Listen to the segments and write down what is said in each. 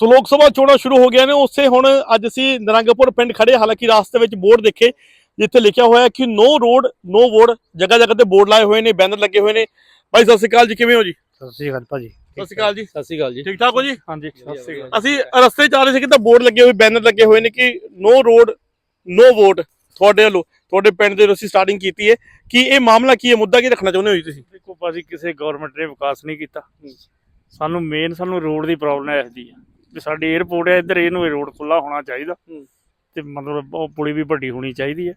ਸੋ ਲੋਕ ਸਭਾ ਚੋਣਾਂ ਸ਼ੁਰੂ ਹੋ ਗਈਆਂ ਨੇ। ਉਸੇ ਹੁਣ ਅੱਜ ਅਸੀਂ ਨਰੰਗਪੁਰ ਪਿੰਡ ਖੜੇ ਹਾਲਾਂਕਿ ਰਾਸਤੇ ਵਿੱਚ ਬੋਰਡ ਦੇਖੇ ਜਿੱਥੇ ਲਿਖਿਆ ਹੋਇਆ ਹੈ ਕਿ ਨੋ ਰੋਡ ਨੋ ਵੋਟ ਜਗ੍ਹਾ ਜਗ੍ਹਾ ਤੇ ਬੋਰਡ ਲਾਏ ਹੋਏ ਨੇ ਬੈਨਰ ਲੱਗੇ ਹੋਏ ਨੇ। ਭਾਈ ਸਤਿ ਸ਼੍ਰੀ ਅਕਾਲ ਜੀ। ਕਿਵੇਂ ਹੋ ਜੀ? ਸਤਿ ਸ਼੍ਰੀ ਅਕਾਲ ਭਾਜੀ। ਸਤਿ ਸ਼੍ਰੀ ਅਕਾਲ ਜੀ। ਸਤਿ ਸ਼੍ਰੀ ਅਕਾਲ ਜੀ। ਠੀਕ ਠਾਕ ਹੋ ਜੀ? ਹਾਂਜੀ ਸਤਿ ਸ਼੍ਰੀ ਅਕਾਲ। ਅਸੀਂ ਰਸਤੇ 'ਚ ਆ ਰਹੇ ਸੀ ਕਿ ਤਾਂ ਬੋਰਡ ਲੱਗੇ ਹੋਏ ਬੈਨਰ ਲੱਗੇ ਹੋਏ ਨੇ ਕਿ ਨੋ ਰੋਡ ਨੋ ਵੋਟ ਤੁਹਾਡੇ ਵੱਲੋਂ ਤੁਹਾਡੇ ਪਿੰਡ ਦੇ ਅਸੀਂ ਸਟਾਰਟਿੰਗ ਕੀਤੀ ਹੈ। ਕਿ ਇਹ ਮਾਮਲਾ ਕੀ ਹੈ? ਮੁੱਦਾ ਕੀ ਰੱਖਣਾ ਚਾਹੁੰਦੇ ਹੋ ਜੀ ਤੁਸੀਂ? ਦੇਖੋ ਭਾਜੀ ਕਿਸੇ ਗਵਰਨਮੈਂਟ ਨੇ ਵਿਕਾਸ ਨਹੀਂ ਕੀਤਾ। ਸਾਨੂੰ ਮੇਨ ਸਾਨੂੰ ਰੋਡ ਦੀ ਪ੍ਰੋਬਲਮ ਹੈ ਇਸ ਦੀ ਆ। ਵੀ ਸਾਡੇ 에어ਪੋਰਟ ਹੈ ਇੱਧਰ ਇਹਨੂੰ ਰੋਡ ਖੁੱਲਾ ਹੋਣਾ ਚਾਹੀਦਾ। ਤੇ ਮਤਲਬ ਉਹ ਪੁਲੀ ਵੀ ਵੱਡੀ ਹੋਣੀ ਚਾਹੀਦੀ ਹੈ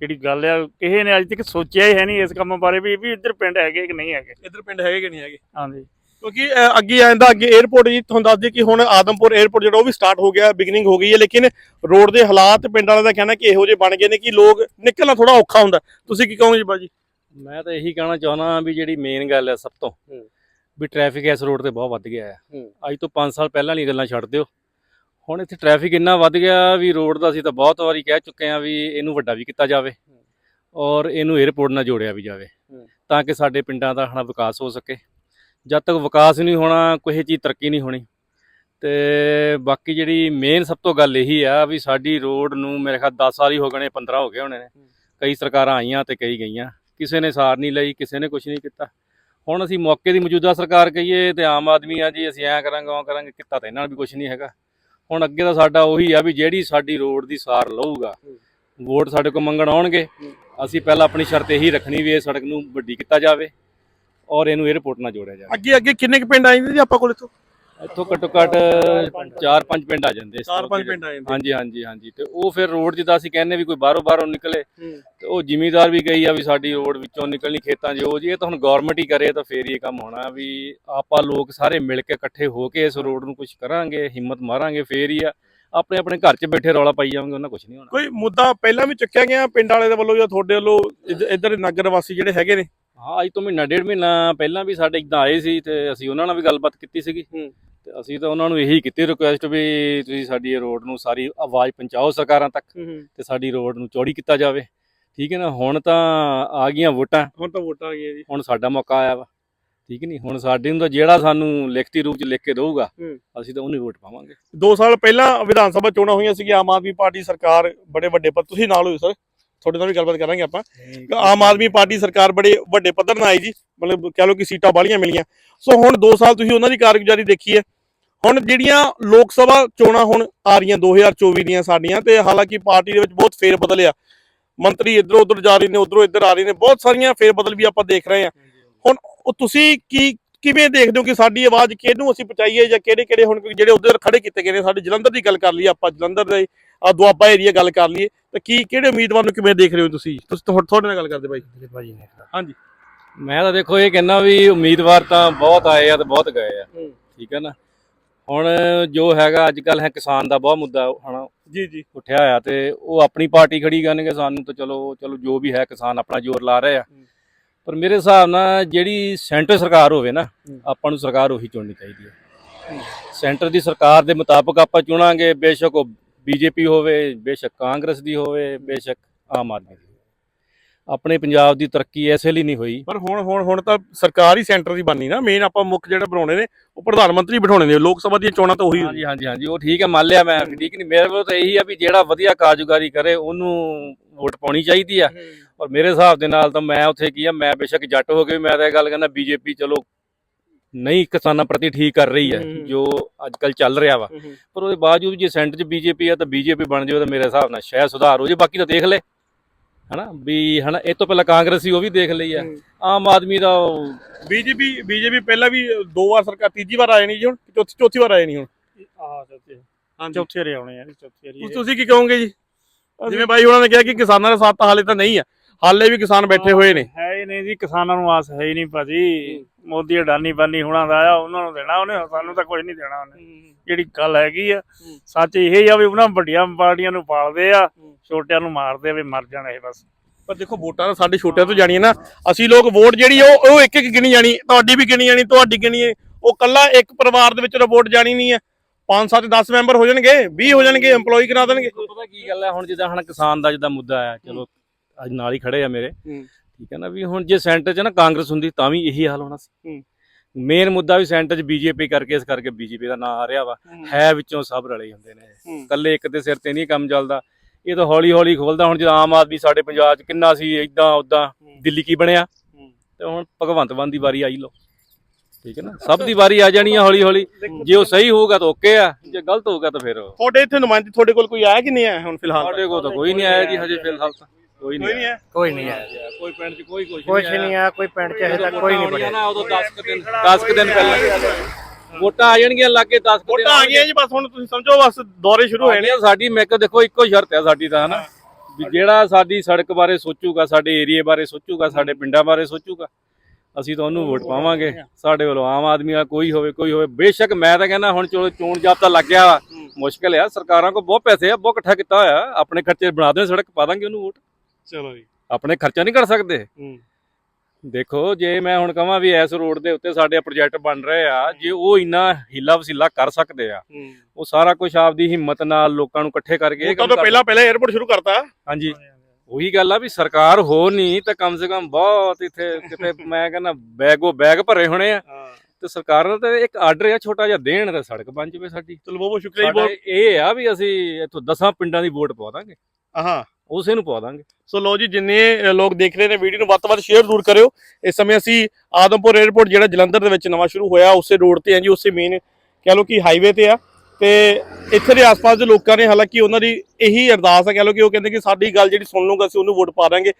ਜਿਹੜੀ ਗੱਲ ਆ ਕਿਸੇ ਨੇ ਅੱਜ ਤੱਕ ਸੋਚਿਆ ਹੀ ਹੈ ਨਹੀਂ ਇਸ ਕੰਮ ਬਾਰੇ ਵੀ ਵੀ ਇੱਧਰ ਪਿੰਡ ਹੈਗੇ ਕਿ ਨਹੀਂ ਹੈਗੇ। ਇੱਧਰ ਪਿੰਡ ਹੈਗੇ ਕਿ ਨਹੀਂ ਹੈਗੇ? ਹਾਂਜੀ। ਕਿਉਂਕਿ ਅੱਗੇ ਆਂਦਾ ਅੱਗੇ 에어ਪੋਰਟ ਜੀ ਤੁਹਾਨੂੰ ਦੱਸ ਦਈਏ ਕਿ ਹੁਣ ਆਦਮਪੁਰ 에어ਪੋਰਟ ਜਿਹੜਾ ਉਹ ਵੀ ਸਟਾਰਟ ਹੋ ਗਿਆ ਬਿਗਨਿੰਗ ਹੋ ਗਈ ਹੈ ਲੇਕਿਨ ਰੋਡ ਦੇ ਹਾਲਾਤ ਪਿੰਡ ਵਾਲਿਆਂ ਦਾ ਕਹਿਣਾ ਕਿ ਇਹੋ ਜਿਹੇ ਬਣ ਗਏ ਨੇ ਕਿ ਲੋਕ ਨਿਕਲਣਾ ਥੋੜਾ ਔਖਾ ਹੁੰਦਾ। ਤੁਸੀਂ ਕੀ ਕਹੋਗੇ ਬਾਜੀ? ਮੈਂ ਤਾਂ ਇਹੀ ਕਹਿਣਾ ਚਾਹੁੰਦਾ ਵੀ ਜਿਹੜੀ ਮੇਨ ਗੱਲ ਹੈ ਸਭ ਤੋਂ ਵੀ ਟ੍ਰੈਫਿਕ ਇਸ ਰੋਡ ਤੇ ਬਹੁਤ ਵੱਧ ਗਿਆ ਹੈ। ਅੱਜ ਤੋਂ 5 ਸਾਲ ਪਹਿਲਾਂ ਵਾਲੀ ਗੱਲਾਂ ਛੱਡ ਦਿਓ। ਹੁਣ ਇੱਥੇ ਟ੍ਰੈਫਿਕ ਇੰਨਾ ਵੱਧ ਗਿਆ ਵੀ ਰੋਡ ਦਾ ਅਸੀਂ ਤਾਂ ਬਹੁਤ ਵਾਰੀ ਕਹਿ ਚੁੱਕੇ ਹਾਂ ਵੀ ਇਹਨੂੰ ਵੱਡਾ ਵੀ ਕੀਤਾ ਜਾਵੇ ਔਰ ਇਹਨੂੰ 에ਅਰਪੋਰਟ ਨਾਲ ਜੋੜਿਆ ਵੀ ਜਾਵੇ। ਤਾਂ ਕਿ ਸਾਡੇ ਪਿੰਡਾਂ ਦਾ ਹਨਾ ਵਿਕਾਸ ਹੋ ਸਕੇ। ਜਦ ਤੱਕ ਵਿਕਾਸ ਨਹੀਂ ਹੋਣਾ ਕੋਈ ਚੀਜ਼ ਤਰੱਕੀ ਨਹੀਂ ਹੋਣੀ। ਤੇ ਬਾਕੀ ਜਿਹੜੀ ਮੇਨ ਸਭ ਤੋਂ ਗੱਲ ਇਹੀ ਆ ਵੀ ਸਾਡੀ ਰੋਡ ਨੂੰ ਮੇਰੇ ਖਿਆਲ 10 ਸਾਲ ਹੀ ਹੋ ਗਏ ਨੇ 15 ਹੋ ਗਏ ਹੋਣੇ ਨੇ। ਕਈ ਸਰਕਾਰਾਂ ਆਈਆਂ ਤੇ ਕਈ ਗਈਆਂ। ਕਿਸੇ ਨੇ ਸਾਰ ਨਹੀਂ ਲਈ ਕਿਸੇ ਨੇ ਕੁਝ ਨਹੀਂ ਕੀਤਾ। ਹੁਣ ਅਸੀਂ ਮੌਕੇ ਦੀ ਮੌਜੂਦਾ ਸਰਕਾਰ ਕਹੀਏ ਤੇ ਆਮ ਆਦਮੀ ਆ ਜੀ, ਅਸੀਂ ਐਂ ਕਰਾਂਗੇ ਉਹ ਕਰਾਂਗੇ, ਕਿੱਤਾ ਤਾਂ ਇਹਨਾਂ ਨਾਲ ਵੀ ਕੁਝ ਨਹੀਂ ਹੈਗਾ। ਹੁਣ ਅੱਗੇ ਤਾਂ ਸਾਡਾ ਉਹੀ ਆ ਵੀ ਜਿਹੜੀ ਸਾਡੀ ਰੋਡ ਦੀ ਸਾਰ ਲਊਗਾ, ਵੋਟ ਸਾਡੇ ਕੋਲ ਮੰਗਣ ਆਉਣਗੇ। ਅਸੀਂ ਪਹਿਲਾਂ ਆਪਣੀ ਸ਼ਰਤ ਇਹੀ ਰੱਖਣੀ ਵੀ ਇਹ ਸੜਕ ਨੂੰ ਵੱਡੀ ਕੀਤਾ ਜਾਵੇ ਔਰ ਇਹਨੂੰ 에ਅਰਪੋਰਟ ਨਾਲ ਜੋੜਿਆ ਜਾਵੇ। ਅੱਗੇ ਅੱਗੇ ਕਿੰਨੇ ਕੁ ਪਿੰਡ ਆਏ ਨੇ ਜੀ ਆਪਾਂ ਕੋਲ ਇੱਥੋਂ? ਇੱਥੋਂ ਘੱਟੋ ਘੱਟ 4-5 ਪਿੰਡ ਆ ਜਾਂਦੇ ਇਸ ਚਾਰ ਪੰਜ। ਪਿੰਡ ਆਏ ਨੇ ਹਾਂਜੀ ਹਾਂਜੀ ਹਾਂਜੀ ਤੇ ਉਹ ਫਿਰ ਰੋਡ ਜਿੱਦਾਂ ਅਸੀਂ ਕਹਿੰਦੇ ਵੀ ਕੋਈ ਬਾਹਰੋਂ ਬਾਹਰੋਂ ਨਿਕਲੇ ਹੂੰ। ਤੇ ਉਹ ਜ਼ਿਮੀਦਾਰ ਵੀ ਗਈ ਆ ਵੀ ਸਾਡੀ ਰੋਡ ਵਿੱਚੋਂ ਨਿਕਲਣੀ ਖੇਤਾਂ 'ਚ ਉਹ ਜੀ ਇਹ ਤਾਂ ਹੁਣ ਗਵਰਨਮੈਂਟ ਹੀ ਕਰੇ ਤਾਂ ਫੇਰ ਹੀ ਇਹ ਕੰਮ ਹੋਣਾ ਵੀ ਆਪਾਂ ਲੋਕ ਸਾਰੇ ਮਿਲ ਕੇ ਇਕੱਠੇ ਹੋ ਕੇ ਇਸ ਰੋਡ ਨੂੰ ਕੁਝ ਕਰਾਂਗੇ ਹਿੰਮਤ ਮਾਰਾਂਗੇ ਫੇਰ ਹੀ ਆ ਆਪਣੇ ਆਪਣੇ ਘਰ 'ਚ ਬੈਠੇ ਰੌਲਾ ਪਾਈ ਜਾਵਾਂਗੇ ਉਹਨਾਂ ਕੁਝ ਨਹੀਂ ਹੋਣਾ ਕੋਈ ਮੁੱਦਾ ਪਹਿਲਾਂ ਵੀ ਚੁੱਕਿਆ ਗਿਆ ਪਿੰਡ ਵਾਲੇ ਦੇ ਵੱਲੋਂ ਜਾਂ ਤੁਹਾਡੇ ਵੱਲੋਂ ਇੱਧ- ਇੱਧਰ ਨਗਰ ਵਾਸੀ ਜਿਹੜੇ ਹੈਗੇ ਨੇ ਹਾਂ ਅੱਜ ਤੋਂ ਮਹੀਨਾ ਡੇਢ ਮਹੀਨਾ ਪਹਿਲਾਂ ਵੀ ਸਾਡੇ ਇਦਾਂ ਆਏ ਸੀ ਤੇ ਅਸੀਂ ਉਹਨਾਂ ਨਾਲ ਵੀ ਗੱਲਬਾਤ ਕੀਤੀ ਸੀਗੀ ਹੂੰ। ਤੇ ਅਸੀਂ ਤਾਂ ਉਹਨਾਂ ਨੂੰ ਇਹੀ ਕੀਤੀ ਰਿਕੁਐਸਟ ਵੀ ਤੁਸੀਂ ਸਾਡੀ ਇਹ ਰੋਡ ਨੂੰ ਸਾਰੀ ਆਵਾਜ਼ ਪਹੁੰਚਾਓ ਸਰਕਾਰਾਂ ਤੱਕ ਤੇ ਸਾਡੀ ਰੋਡ ਨੂੰ ਚੌੜੀ ਕੀਤਾ ਜਾਵੇ। ਠੀਕ ਹੈ ਨਾ? ਹੁਣ ਤਾਂ ਆ ਗਈਆਂ ਵੋਟਾਂ। ਹੁਣ ਤਾਂ ਵੋਟਾਂ ਆ ਗਈਆਂ ਜੀ। ਹੁਣ ਸਾਡਾ ਮੌਕਾ ਆਇਆ ਵਾ। ਠੀਕ ਨਹੀਂ? ਹੁਣ ਸਾਡੇ ਨੂੰ ਤਾਂ ਜਿਹੜਾ ਸਾਨੂੰ ਲਿਖਤੀ ਰੂਪ ਚ ਲਿਖ ਕੇ ਦਊਗਾ। ਅਸੀਂ ਤਾਂ ਉਹਨੂੰ ਵੋਟ ਪਾਵਾਂਗੇ। 2 ਸਾਲ ਪਹਿਲਾਂ ਵਿਧਾਨ ਸਭਾ ਚੋਣਾਂ ਹੋਈਆਂ ਸੀ ਆਮ ਆਦਮੀ ਪਾਰਟੀ ਸਰਕਾਰ ਬੜੇ ਵੱਡੇ ਪਦ ਤੁਸੀਂ ਨਾਲ ਹੋਏ ਸਰ। ਤੁਹਾਡੇ ਨਾਲ ਵੀ ਗੱਲਬਾਤ ਕਰਾਂਗੇ ਆਪਾਂ। ਕਿ ਆਮ ਆਦਮੀ ਪਾਰਟੀ ਸਰਕਾਰ ਬੜੇ ਵੱਡੇ ਪੱਧਰ ਨਾਲ ਆਈ ਜੀ। ਮਤਲਬ ਕਹ ਲਓ ਕਿ ਸੀਟਾਂ ਬਾਲੀਆਂ ਮਿਲੀਆਂ। ਸੋ ਹੁਣ 2 ਸਾਲ ਤੁਸੀਂ ਉਹਨਾਂ ਦੀ ਕਾਰਗੁਜ਼ਾਰੀ ਦੇਖੀ ਹੈ। ਹੁਣ ਜਿਹੜੀਆਂ ਲੋਕ ਸਭਾ ਚੋਣਾਂ ਹੁਣ ਆ ਰਹੀਆਂ 2024 ਦੀਆਂ ਸਾਡੀਆਂ ਤੇ ਹਾਲਾਂਕਿ ਪਾਰਟੀ ਦੇ ਵਿੱਚ ਬਹੁਤ ਫੇਰ ਬਦਲ ਆ। ਮੰਤਰੀ ਇਧਰੋਂ ਉਧਰ ਜਾ ਰਹੇ ਨੇ ਉਧਰੋਂ ਇੱਧਰ ਆ ਰਹੇ ਨੇ ਬਹੁਤ ਸਾਰੀਆਂ ਫੇਰ ਬਦਲ ਵੀ ਆਪਾਂ ਦੇਖ ਰਹੇ ਹਾਂ। ਹੁਣ ਉਹ ਤੁਸੀਂ ਕੀ ਕਿਵੇਂ ਦੇਖਦੇ ਹੋ ਕਿ ਸਾਡੀ ਆਵਾਜ਼ ਕਿਹਨੂੰ ਅਸੀਂ ਪਹੁੰਚਾਈਏ ਜਾਂ ਕਿਹੜੇ ਕਿਹੜੇ ਹੁਣ ਜਿਹੜੇ ਉਧਰ ਖੜੇ ਕੀਤੇ ਗਏ ਨੇ ਸਾਡੇ ਜਲੰਧਰ ਦੀ ਗੱਲ ਕਰ ਲਈਏ ਆਪਾਂ ਜਲੰਧਰ ਦੇ ਆ ਦੁਆਬਾ ਏਰੀਆ ਗੱਲ ਕਰ ਲਈਏ ਤਾਂ ਕੀ ਕਿਹੜੇ ਉਮੀਦਵਾਰ ਨੂੰ ਕਿਵੇਂ ਦੇਖ ਰਹੇ ਹੋ ਤੁਸੀਂ? ਤੁਸੀਂ ਤੁਹਾ- ਤੁਹਾਡੇ ਨਾਲ ਗੱਲ ਕਰਦੇ ਬਾਈ। ਭਾਜੀ ਨੇ ਹਾਂਜੀ। ਮੈਂ ਤਾਂ ਦੇਖੋ ਇਹ ਕਹਿੰਦਾ ਵੀ ਉਮੀਦਵਾਰ ਤਾਂ ਬਹੁਤ ਆਏ ਆ ਤੇ ਬਹੁਤ ਗਏ ਆ। ਠੀਕ ਹੈ ਨਾ? ਹੁਣ ਜੋ ਹੈਗਾ ਅੱਜ ਕੱਲ ਹੈ ਕਿਸਾਨ ਦਾ ਬਹੁਤ ਮੁੱਦਾ ਹਨਾ। ਜੀ ਜੀ। ਉੱਠਿਆ ਆ ਤੇ ਉਹ ਆਪਣੀ ਪਾਰਟੀ ਖੜੀ ਕਰਨਗੇ ਸਾਨੂੰ ਤਾਂ ਚਲੋ ਚਲੋ ਜੋ ਵੀ ਹੈ ਕਿਸਾਨ ਆਪਣਾ ਜ਼ੋਰ ਲਾ ਰਹੇ ਆ। ਪਰ ਮੇਰੇ ਹਿਸਾਬ ਨਾਲ ਜਿਹੜੀ ਸੈਂਟਰ ਸਰਕਾਰ ਹੋਵੇ ਨਾ। ਆਪਾਂ ਨੂੰ ਸਰਕਾਰ ਉਹੀ ਚੁਣਨੀ ਚਾਹੀਦੀ ਹੈ। ਸੈਂਟਰ ਦੀ ਸਰਕਾਰ ਦੇ ਮੁਤਾਬਕ ਆਪਾਂ ਚੁਣਾਂਗੇ ਬੇਸ਼ੱਕ ਉਹ ਬੀਜੇਪੀ ਹੋਵੇ ਬੇਸ਼ੱਕ ਕਾਂਗਰਸ ਦੀ ਹੋਵੇ ਬੇਸ਼ੱਕ ਆਮ ਆਦਮੀ ਆਪਣੇ ਪੰਜਾਬ ਦੀ ਤਰੱਕੀ ਐਸੇ ਲਈ ਨਹੀਂ ਹੋਈ। ਪਰ ਹੁਣ ਹੁਣ ਹੁਣ ਤਾਂ ਸਰਕਾਰ ਹੀ ਸੈਂਟਰ ਦੀ ਬਣਨੀ ਨਾ ਮੇਨ ਆਪਾਂ ਮੁੱਖ ਜਿਹੜੇ ਬਣਾਉਣੇ ਨੇ ਉਹ ਪ੍ਰਧਾਨ ਮੰਤਰੀ ਬਿਠਾਉਣੇ ਨੇ ਲੋਕ ਸਭਾ ਦੀਆਂ ਚੋਣਾਂ ਤਾਂ ਉਹੀ ਹਾਂਜੀ ਹਾਂਜੀ ਹਾਂਜੀ ਉਹ ਠੀਕ ਹੈ ਮੰਨ ਲਿਆ ਮੈਂ ਠੀਕ ਨਹੀਂ ਮੇਰੇ ਵੱਲੋਂ ਤਾਂ ਇਹੀ ਆ ਵੀ ਜਿਹੜਾ ਵਧੀਆ ਕਾਰਜਕਾਰੀ ਕਰੇ ਉਹਨੂੰ ਵੋਟ ਪਾਉਣੀ ਚਾਹੀਦੀ ਆ। ਔਰ ਮੇਰੇ ਹਿਸਾਬ ਦੇ ਨਾਲ ਤਾਂ ਮੈਂ ਉੱਥੇ ਕੀ ਆ ਮੈਂ ਬੇਸ਼ੱਕ ਜੱਟ ਹੋ ਕੇ ਵੀ ਮੈਂ ਤਾਂ ਇਹ ਗੱਲ ਕਹਿੰਦਾ ਬੀਜੇਪੀ ਚਲੋ ਨਹੀਂ ਕਿਸਾਨਾਂ ਪ੍ਰਤੀ ਠੀਕ ਕਰ ਰਹੀ ਹੈ ਹੂੰ। ਜੋ ਅੱਜ ਕੱਲ ਚੱਲ ਰਿਹਾ ਵਾ। ਪਰ ਉਹਦੇ ਬਾਵਜੂਦ ਜੇ ਸੈਂਟਰ 'ਚ ਬੀਜੇਪੀ ਆ ਤਾਂ ਬੀਜੇਪੀ ਬਣ ਜਾਵੇ ਤਾਂ ਮੇਰੇ ਹਿਸਾਬ ਨਾਲ ਸ਼ਾਇਦ ਸੁਧਾਰ ਹੋ ਜੇ ਬਾਕੀ ਤਾਂ ਦੇਖ ਲੈ। ਹਨਾ? ਵੀ ਹਨਾ ਇਹ ਤੋਂ ਪਹਿਲਾਂ ਕਾਂਗਰਸੀ ਉਹ ਵੀ ਦੇਖ ਲਈ ਆ। ਹੂੰ। ਆਮ ਆਦਮੀ ਦਾ ਬੀਜੇਪੀ ਬੀਜੇਪੀ ਪਹਿਲਾਂ ਵੀ ਦੋ ਵਾਰ ਸਰਕਾਰ ਤੀਜੀ ਵਾਰ ਆਏ ਨਹੀਂ ਜੀ ਹੁਣ ਚੌਥੀ ਚੌਥੀ ਵਾਰ ਆਏ ਨਹੀਂ ਹੁਣ। ਆਹ ਸੱਚੇ ਹਾਂਜੀ। ਚੌਥੇ ਰੇ ਆਉਣੇ ਆ ਚੌਥੇ ਰੇ ਤੁਸੀਂ- ਤੁਸੀਂ ਕੀ ਕਹੋਗੇ ਜੀ? ਜਿਵੇਂ ਬਾਈ ਉਹਨਾਂ ਨੇ ਕਿਹਾ ਕਿ ਕਿਸਾਨਾਂ ਦਾ ਸਾਥ ਹਾਲੇ ਤਾਂ ਨਹੀਂ ਆ। ਹਾਲੇ ਵੀ ਕਿਸਾਨ ਬੈਠੇ ਹੋਏ ਨੇ। ਹੈ ਹੀ ਨਹੀਂ ਜੀ ਕਿਸਾਨਾਂ ਨੂੰ ਆਸ ਹੈ ਹੀ ਨਹੀਂ ਭਾਜੀ। ਮੋਦੀ ਅਡਾਨੀ ਬਾਨੀ ਹੁਣਾਂ ਦਾ ਆ ਉਹਨਾਂ ਨੂੰ ਦੇਣਾ ਉਹਨੇ ਸਾਨੂੰ ਤਾਂ ਕੁਝ ਨਹੀਂ ਦੇਣਾ ਉਹਨੇ। ਜਿਹੜੀ ਗੱਲ ਹੈਗੀ ਆ ਸੱਚ ਇਹ ਹੀ ਆ ਵੀ ਉਹਨਾਂ ਵੱਡੀਆਂ ਪਾਰਟੀਆਂ ਨੂੰ ਪਾਲਦੇ ਆ। ਛੋਟਿਆਂ ਨੂੰ ਮਾਰਦੇ ਆ ਵੀ ਮਰ ਜਾਣ ਇਹ ਬਸ। ਪਰ ਦੇਖੋ ਵੋਟਾਂ ਤਾਂ ਸਾਡੇ ਛੋਟਿਆਂ ਤੋਂ ਜਾਣੀਆਂ ਨਾ। ਅਸੀਂ ਲੋਕ ਵੋਟ ਜਿਹੜੀ ਉਹ ਉਹ ਇੱਕ ਇੱਕ ਗਿਣੀ ਜਾਣੀ। ਤੁਹਾਡੀ ਵੀ ਗਿਣੀ ਜਾਣੀ ਤੁਹਾਡੀ ਗਿਣੀ ਹੈ। ਉਹ ਕੱਲਾ ਇੱਕ ਪਰਿਵਾਰ ਦੇ ਵਿੱਚ ਵੋਟ ਜਾਣੀ ਨਹੀਂ ਹੈ 5 7 10 ਮੈਂਬਰ ਹੋ ਜਾਣਗੇ 20 ਹੋ ਜਾਣਗੇ EMPLOYE ਕਰਾ ਦੇਣਗੇ। ਪਤਾ ਕੀ ਗੱਲ ਹੈ ਹੁਣ ਜਿੱਦਾਂ ਹੁਣ ਕਿਸਾਨ ਦਾ ਜਿੱਦਾਂ ਮੁੱਦਾ ਆ ਚਲੋ ਅੱਜ ਨਾਲ ਹੀ ਖੜੇ ਆ ਮੇਰੇ। ਠੀਕ ਹੈ ਨਾ ਵੀ ਹੁਣ ਜੇ ਸੈਂਟਰ 'ਚ ਨਾ ਕਾਂਗਰਸ ਹੁੰਦੀ ਤਾਂ ਵੀ ਇਹੀ ਹਾਲ ਹੋਣਾ ਸੀ। ਮੇਨ ਮੁੱਦਾ ਵੀ ਸੈਂਟਰ 'ਚ ਬੀਜੇਪੀ ਕਰਕੇ ਇਸ ਕਰਕੇ ਬੀਜੇਪੀ ਦਾ ਨਾਂ ਆ ਰਿਹਾ ਵਾ। ਹੈ। ਵਿੱਚੋਂ ਸਭ ਰਲੇ ਹੁੰਦੇ ਨੇ। ਇਕੱਲੇ ਇੱਕ ਦੇ ਸਿਰ ਤੇ ਨਹੀਂ ਕੰਮ ਚੱਲਦਾ। ਇਹ ਤਾਂ ਹੌਲੀ ਹੌਲੀ ਖੋਲਦਾ। ਹੁਣ ਜਦੋਂ ਆਮ ਆਦਮੀ ਸਾਡੇ ਪੰਜਾਬ 'ਚ ਕਿੰਨਾ ਸੀ ਇਦਾਂ ਉਦਾਂ ਦਿੱਲੀ ਕੀ ਬਣਿਆ? ਤੇ ਹੁਣ ਭਗਵੰਤ ਮਾਨ ਦੀ ਵਾਰੀ ਆਈ ਲੋ ਠੀਕ ਹੈ ਨਾ? ਸਭ ਦੀ ਵਾਰੀ ਆ ਜਾਣੀ ਆ ਹੌਲੀ ਹੌਲੀ ਜੇ ਉਹ ਸਹੀ ਹੋਊਗਾ ਤਾਂ ਓਕੇ ਆ ਜੇ ਗਲਤ ਹੋਊਗਾ ਤਾਂ ਫਿਰ ਤੁਹਾਡੇ ਇੱਥੇ ਨੁਮਾਇੰਦੇ ਤੁਹਾਡੇ ਕੋਲ ਕੋਈ ਆਇਆ ਕਿ ਨਹੀਂ ਆਇਆ ਹੁਣ ਫਿਲਹਾਲ? ਸਾਡੇ ਕੋਲ ਤਾਂ ਕੋਈ ਨਹੀਂ ਆਇਆ ਜੀ ਹਜੇ ਫਿਲਹਾਲ ਤਾਂ। ਕੋਈ ਕੋਈ ਨਹੀਂ ਆਇਆ। ਕੋਈ ਨਹੀਂ ਆਇਆ। ਕੋਈ ਪਿੰਡ 'ਚ ਕੋਈ ਕੁਛ ਨਹੀਂ ਆਇਆ। ਕੋਈ ਪਿੰਡ ਚ ਹਜੇ ਤੱਕ ਕੋਈ ਨਹੀਂ ਬਣਿਆ। ਉਦੋਂ 10 ਦਿਨ 10 ਦਿਨ ਪਹਿਲਾਂ। ਵੋਟਾਂ ਆ ਜਾਣਗੀਆਂ ਲੱਗੇ 10 ਦਿਨ ਵੋਟਾਂ ਆ ਗਈਆਂ ਜੀ ਬਸ ਹੁਣ ਤੁਸੀਂ ਸਮਝੋ ਬਸ ਦੌਰੇ ਸ਼ੁਰੂ ਹੋਏ ਨੇ। ਸਾਡੀ ਮੈਕ ਦੇਖੋ ਇੱਕੋ ਸ਼ਰਤ ਹੈ ਸਾਡੀ ਤਾਂ ਹਨਾ? ਵੀ ਜਿਹੜਾ ਸਾਡੀ ਸੜਕ ਬਾਰੇ ਸੋਚੂਗਾ ਸਾਡੇ ਏਰੀਏ ਬਾਰੇ ਸੋਚੂਗਾ ਸਾਡੇ ਪਿੰਡਾਂ ਬਾਰੇ ਸੋਚੂਗਾ ਅਸੀਂ ਤਾਂ ਉਹਨੂੰ ਵੋਟ ਪਾਵਾਂਗੇ। ਸਾਡੇ ਵੱਲੋਂ ਆਮ ਆਦਮੀ ਆ ਕੋਈ ਹੋਵੇ ਕੋਈ ਹੋਵੇ। ਬੇਸ਼ੱਕ ਮੈਂ ਤਾਂ ਕਹਿੰਦਾ ਹੁਣ ਚਲੋ ਚੋਣ ਜਾਬਤਾ ਲੱਗ ਗਿਆ। ਮੁਸ਼ਕਲ ਆ ਸਰਕਾਰਾਂ ਕੋਲ ਬਹੁਤ ਪੈਸੇ ਆ ਬਹੁਤ ਇਕੱਠਾ ਕੀਤਾ ਹੋਇਆ। ਆਪਣੇ ਖਰਚੇ ਬਣਾ ਦੇ ਸੜਕ ਪਾ ਦਾਂਗੇ ਉਹਨੂੰ ਵੋਟ। ਚਲੋ ਜੀ। ਆਪਣੇ ਖਰਚਾ ਨਹੀਂ ਕਰ ਸਕਦੇ। ਦੇਖੋ ਜੇ ਮੈਂ ਹੁਣ ਕਹਾਂ ਵੀ ਇਸ ਰੋਡ ਦੇ ਉੱਤੇ ਸਾਡੇ ਪ੍ਰੋਜੈਕਟ ਬਣ ਰਹੇ ਆ ਜੇ ਉਹ ਇੰਨਾ ਹੀਲਾ ਵਸੀਲਾ ਕਰ ਸਕਦੇ ਆ ਉਹ ਸਾਰਾ ਕੁਝ ਆਪਦੀ ਹਿੰਮਤ ਨਾਲ ਲੋਕਾਂ ਨੂੰ ਇਕੱਠੇ ਕਰਕੇ ਕੰਮ ਪਹਿਲਾਂ ਪਹਿਲਾਂ 에어ਪੋਰਟ ਸ਼ੁਰੂ ਕਰਤਾ। ਹਾਂਜੀ। ਉਹੀ ਗੱਲ ਆ ਵੀ ਸਰਕਾਰ ਹੋ ਨਹੀਂ ਤਾਂ ਕਮ ਸੇ ਕਮ ਬਹੁਤ ਇੱਥੇ ਕਿਤੇ ਮੈਂ ਕਹਿੰਦਾ ਬੈਗੋ ਬੈਗ ਭਰੇ ਹੋਣੇ ਆ। ਤੇ ਸਰਕਾਰ ਦਾ ਤਾਂ ਇੱਕ ਆਰਡਰ ਆ ਛੋਟਾ ਜਿਹਾ ਦੇਣ ਤੇ ਸੜਕ ਬਣ ਜਵੇ ਸਾਡੀ। ਚਲੋ ਬਹੁਤ ਬਹੁਤ ਸ਼ੁਕਰੀਆ ਜੀ ਸਾਡਾ ਬਹੁਤ ਇਹ ਆ ਵੀ ਅਸੀਂ ਇੱਥੋਂ 10 ਪਿੰਡਾਂ ਦੀ ਵੋਟ ਪਵਾ ਦਾਂਗੇ। ਹਾਂ। ਉਸੇ ਨੂੰ ਪਵਾ ਦਾਂਗੇ। ਸੋ ਲੋ ਜੀ, ਜਿੰਨੇ ਲੋਕ ਦੇਖ ਰਹੇ ਨੇ ਵੀਡੀਓ ਨੂੰ, ਵੱਧ ਤੋਂ ਵੱਧ ਸ਼ੇਅਰ ਜ਼ਰੂਰ ਕਰਿਓ। ਇਸ ਸਮੇਂ ਅਸੀਂ ਆਦਮਪੁਰ 에ਅਰਪੋਰਟ ਜਿਹੜਾ ਜਲੰਧਰ ਦੇ ਵਿੱਚ ਨਵਾਂ ਸ਼ੁਰੂ ਹੋਇਆ, ਉਸੇ ਰੋਡ ਤੇ ਹਾਂ ਜੀ, ਉਸੇ ਮੇਨ ਕਹਿ ਲਓ ਕਿ ਹਾਈਵੇ ਤੇ ਆ। ਤੇ ਇੱਥੇ ਦੇ ਆਸ-ਪਾਸ ਦੇ ਲੋਕਾਂ ਨੇ ਹਾਲਾਂਕਿ ਉਹਨਾਂ ਦੀ ਇਹੀ ਅਰਦਾਸ ਹੈ ਕਹਿ ਲਓ ਕਿ ਉਹ ਕਹਿੰਦੇ ਕਿ ਸਾਡੀ ਗੱਲ ਜਿਹੜੀ ਸੁਣ ਲੂਗਾ ਅਸੀਂ ਉਹਨੂੰ ਵੋਟ ਪਾ ਦਾਂਗੇ।